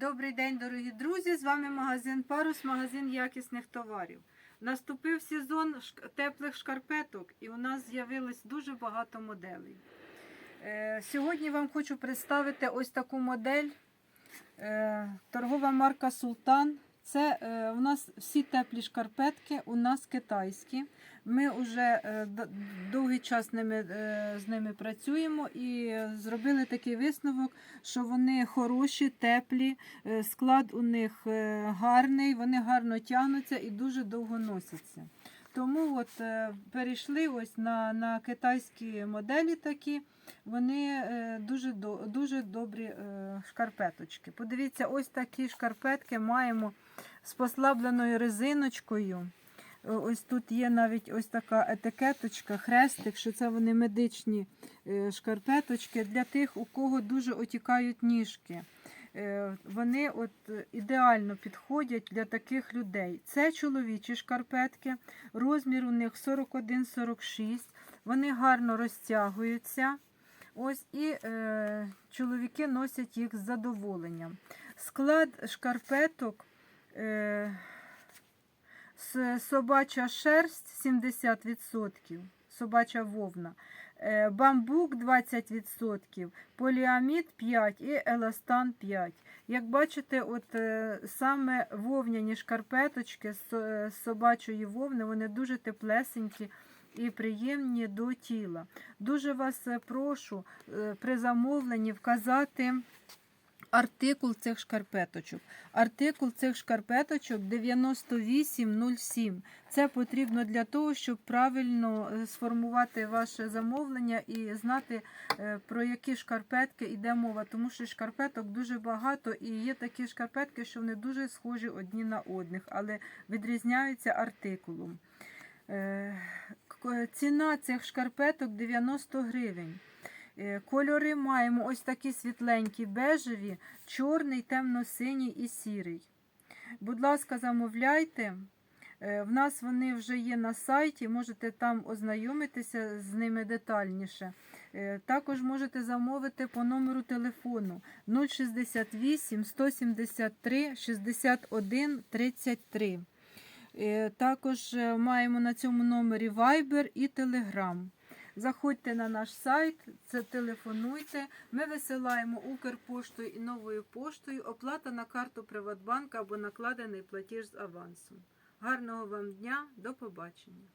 Добрий день, дорогі друзі! З вами магазин Парус, магазин якісних товарів. Наступив сезон теплих шкарпеток, і у нас з'явилось дуже багато моделей. Е, Сьогодні вам хочу представити ось таку модель. Е, Торгова марка Султан. Це е, у нас всі теплі шкарпетки, у нас китайські. Ми вже е, довгий час ними, е, з ними працюємо і зробили такий висновок, що вони хороші, теплі, е, склад у них е, гарний, вони гарно тягнуться і дуже довго носяться. Тому от е, перейшли ось на, на китайські моделі такі. Вони е, дуже, до- дуже добрі е, шкарпеточки. Подивіться, ось такі шкарпетки маємо з послабленою резиночкою. Ось тут є навіть ось така етикеточка, хрестик, що це вони медичні е, шкарпеточки для тих, у кого дуже отікають ніжки. Е, Вони от ідеально підходять для таких людей. Це чоловічі шкарпетки, розмір у них 41-46, вони гарно розтягуються. Ось і е, чоловіки носять їх з задоволенням. Склад шкарпеток собача шерсть 70%, собача вовна, е, бамбук 20%, поліамід 5% і еластан 5%. Як бачите, от е, саме вовняні шкарпеточки з собачої вовни, вони дуже теплесенькі і приємні до тіла. Дуже вас е, прошу е, при замовленні вказати артикул цих шкарпеточок. Артикул цих шкарпеточок 9807. Це потрібно для того, щоб правильно е, сформувати ваше замовлення і знати, е, про які шкарпетки йде мова. Тому що шкарпеток дуже багато і є такі шкарпетки, що вони дуже схожі одні на одних, але відрізняються артикулом. Е, Ціна цих шкарпеток 90 гривень. Е, Кольори маємо ось такі світленькі, бежеві, чорний, темно-синій і сірий. Будь ласка, замовляйте. Е, В нас вони вже є на сайті, можете там ознайомитися з ними детальніше. Е, Також можете замовити по номеру телефону 068 173 61 33. Е, Також маємо на цьому номері Viber і Telegram. Заходьте на наш сайт, це телефонуйте. Ми висилаємо Укрпоштою і новою поштою. Оплата на карту Приватбанка або накладений платіж з авансом. Гарного вам дня, до побачення!